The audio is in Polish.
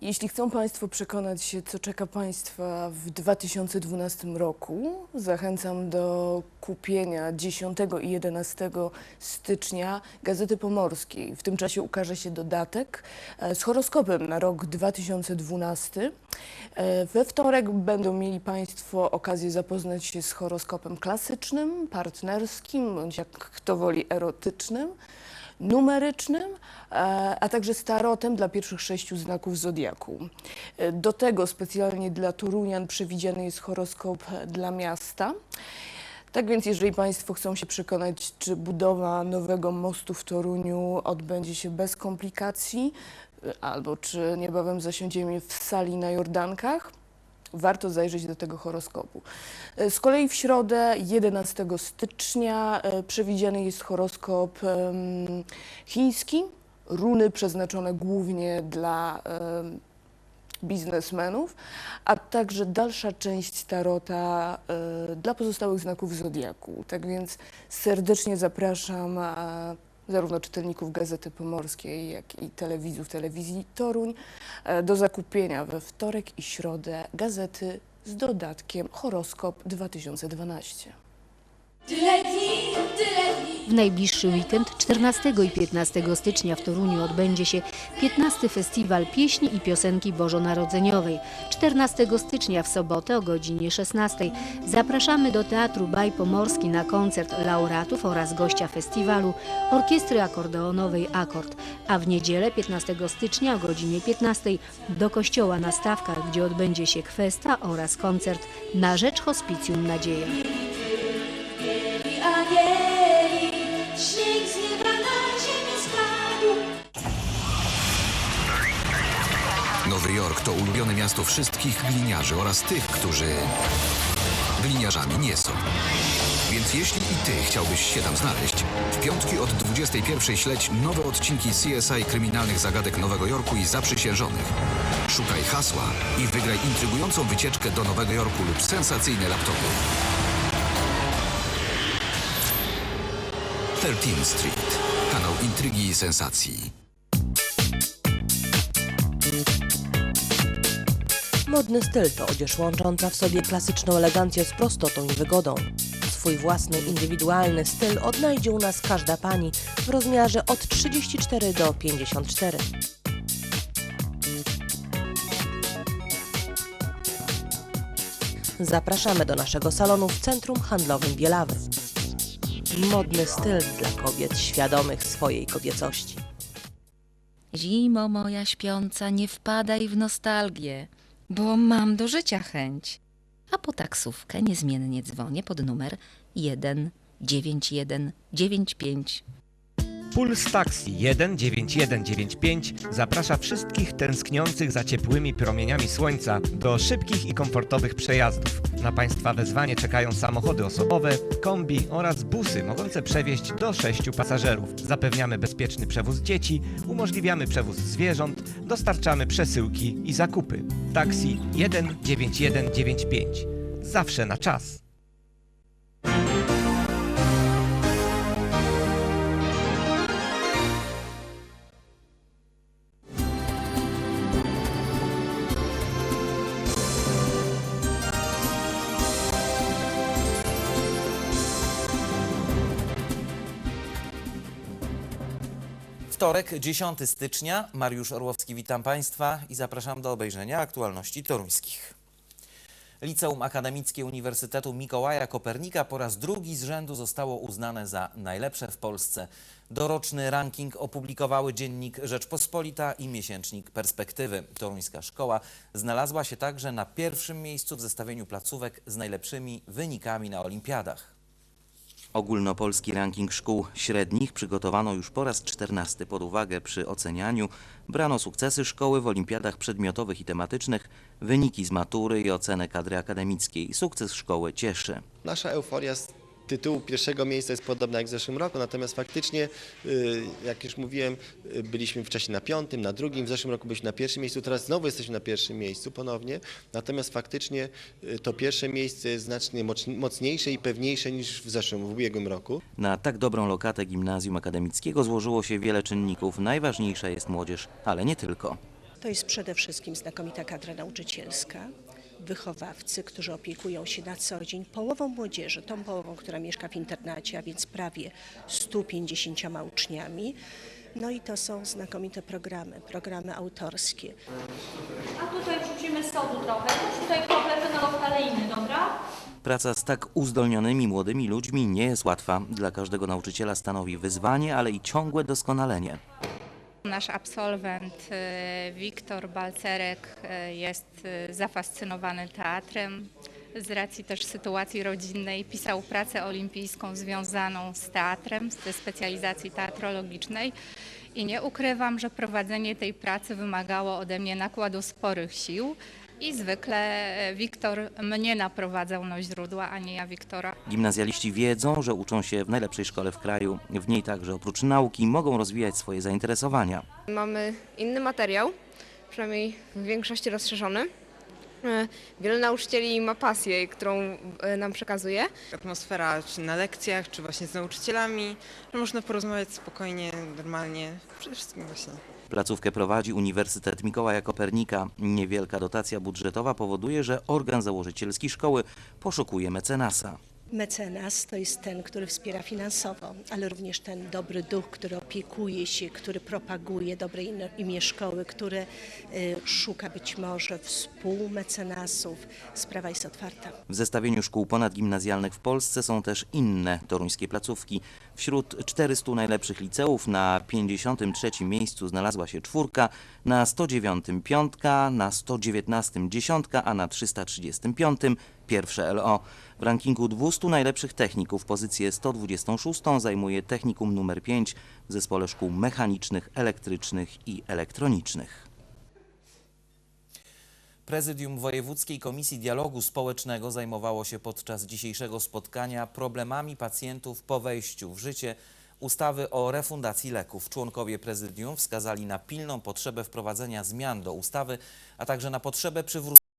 Jeśli chcą Państwo przekonać się, co czeka Państwa w 2012 roku, zachęcam do kupienia 10 i 11 stycznia Gazety Pomorskiej. W tym czasie ukaże się dodatek e, z horoskopem na rok 2012. E, We wtorek będą mieli Państwo okazję zapoznać się z horoskopem klasycznym, partnerskim, bądź jak kto woli erotycznym numerycznym, e, a także starotem dla pierwszych sześciu znaków zodiaku. E, Do tego specjalnie dla Torunian przewidziany jest horoskop dla miasta. Tak więc, jeżeli Państwo chcą się przekonać, czy budowa nowego mostu w Toruniu odbędzie się bez komplikacji, e, albo czy niebawem zasiądziemy w sali na Jordankach, warto zajrzeć do tego horoskopu. E, Z kolei w środę 11 stycznia e, przewidziany jest horoskop chiński, runy przeznaczone głównie dla biznesmenów, a także dalsza część tarota e, dla pozostałych znaków zodiaku. Tak więc serdecznie zapraszam zarówno czytelników Gazety Pomorskiej, jak i telewidzów telewizji Toruń e, do zakupienia we wtorek i środę gazety z dodatkiem Horoskop 2012. Tyle dni, tyle dni. Najbliższy weekend 14 i 15 stycznia w Toruniu odbędzie się 15 Festiwal Pieśni i Piosenki Bożonarodzeniowej. 14 stycznia w sobotę o godzinie 16 zapraszamy do Teatru Baj Pomorski na koncert laureatów oraz gościa festiwalu Orkiestry Akordeonowej Akord, a w niedzielę 15 stycznia o godzinie 15 do kościoła na Stawkach, gdzie odbędzie się kwesta oraz koncert na rzecz Hospicjum Nadzieja. Nowy Jork to ulubione miasto wszystkich gliniarzy oraz tych, którzy gliniarzami nie są. Więc jeśli i ty chciałbyś się tam znaleźć, w piątki od 21 śledź nowe odcinki CSI kryminalnych zagadek Nowego Jorku i zaprzysiężonych. Szukaj hasła i wygraj intrygującą wycieczkę do Nowego Jorku lub sensacyjne laptopy. 13 Street. Kanał intrygi i sensacji. Modny styl to odzież łącząca w sobie klasyczną elegancję z prostotą i wygodą. Swój własny, indywidualny styl odnajdzie u nas każda pani w rozmiarze od 34 do 54. Zapraszamy do naszego salonu w Centrum Handlowym Bielawy. Modny styl dla kobiet świadomych swojej kobiecości. Zimo moja śpiąca, nie wpadaj w nostalgię, bo mam do życia chęć. A po taksówkę niezmiennie dzwonię pod numer 19195. Puls Taxi 19195 zaprasza wszystkich tęskniących za ciepłymi promieniami słońca do szybkich i komfortowych przejazdów. Na Państwa wezwanie czekają samochody osobowe, kombi oraz busy mogące przewieźć do sześciu pasażerów. Zapewniamy bezpieczny przewóz dzieci, umożliwiamy przewóz zwierząt, dostarczamy przesyłki i zakupy. Taxi 19195. Zawsze na czas. Wtorek, 10 stycznia. Mariusz Orłowski, witam Państwa i zapraszam do obejrzenia aktualności toruńskich. Liceum Akademickie Uniwersytetu Mikołaja Kopernika po raz drugi z rzędu zostało uznane za najlepsze w Polsce. Doroczny ranking opublikowały dziennik Rzeczpospolita i miesięcznik Perspektywy. Toruńska szkoła znalazła się także na pierwszym miejscu w zestawieniu placówek z najlepszymi wynikami na olimpiadach. Ogólnopolski ranking szkół średnich przygotowano już po raz 14 pod uwagę przy ocenianiu. Brano sukcesy szkoły w olimpiadach przedmiotowych i tematycznych, wyniki z matury i ocenę kadry akademickiej. Sukces szkoły cieszy. Nasza euforia tytułu pierwszego miejsca jest podobna jak w zeszłym roku, natomiast faktycznie, y, jak już mówiłem, y, byliśmy wcześniej na piątym, na drugim, w zeszłym roku byliśmy na pierwszym miejscu, teraz znowu jesteśmy na pierwszym miejscu ponownie, natomiast faktycznie y, to pierwsze miejsce jest znacznie moc- mocniejsze i pewniejsze niż w zeszłym, w ubiegłym roku. Na tak dobrą lokatę gimnazjum akademickiego złożyło się wiele czynników. Najważniejsza jest młodzież, ale nie tylko. To jest przede wszystkim znakomita kadra nauczycielska, wychowawcy, którzy opiekują się na co dzień połową młodzieży, tą połową, która mieszka w internacie, a więc prawie 150 uczniami. No i to są znakomite programy, programy autorskie. A tutaj wrzucimy sodu trochę, tutaj krople fenolftaleiny, dobra? Praca z tak uzdolnionymi młodymi ludźmi nie jest łatwa. Dla każdego nauczyciela stanowi wyzwanie, ale i ciągłe doskonalenie. Nasz absolwent e, Wiktor Balcerek e, jest e, zafascynowany teatrem. Z racji też sytuacji rodzinnej pisał pracę olimpijską związaną z teatrem, ze specjalizacji teatrologicznej. I nie ukrywam, że prowadzenie tej pracy wymagało ode mnie nakładu sporych sił. I zwykle e, Wiktor mnie naprowadzał na źródła, a nie ja Wiktora. Gimnazjaliści wiedzą, że uczą się w najlepszej szkole w kraju. W niej także oprócz nauki mogą rozwijać swoje zainteresowania. Mamy inny materiał, przynajmniej w większości rozszerzony. E, Wiele nauczycieli ma pasję, którą e, nam przekazuje. atmosfera czy na lekcjach, czy właśnie z nauczycielami, że można porozmawiać spokojnie, normalnie, przede wszystkim właśnie. Placówkę prowadzi Uniwersytet Mikołaja Kopernika. Niewielka dotacja budżetowa powoduje, że organ założycielski szkoły poszukuje mecenasa. Mecenas to jest ten, który wspiera finansowo, ale również ten dobry duch, który opiekuje się, który propaguje dobre imię szkoły, który y, szuka być może współmecenasów. Sprawa jest otwarta. W zestawieniu szkół ponadgimnazjalnych w Polsce są też inne toruńskie placówki. Wśród 400 najlepszych liceów na 53 miejscu znalazła się czwórka, na 109 piątka, na 119 dziesiątka, a na 335 pierwsze LO. W rankingu 200 najlepszych techników pozycję 126 zajmuje technikum numer 5 w zespole szkół mechanicznych, elektrycznych i elektronicznych. Prezydium Wojewódzkiej Komisji Dialogu Społecznego zajmowało się podczas dzisiejszego spotkania problemami pacjentów po wejściu w życie ustawy o refundacji leków. Członkowie prezydium wskazali na pilną potrzebę wprowadzenia zmian do ustawy, a także na potrzebę przywrócenia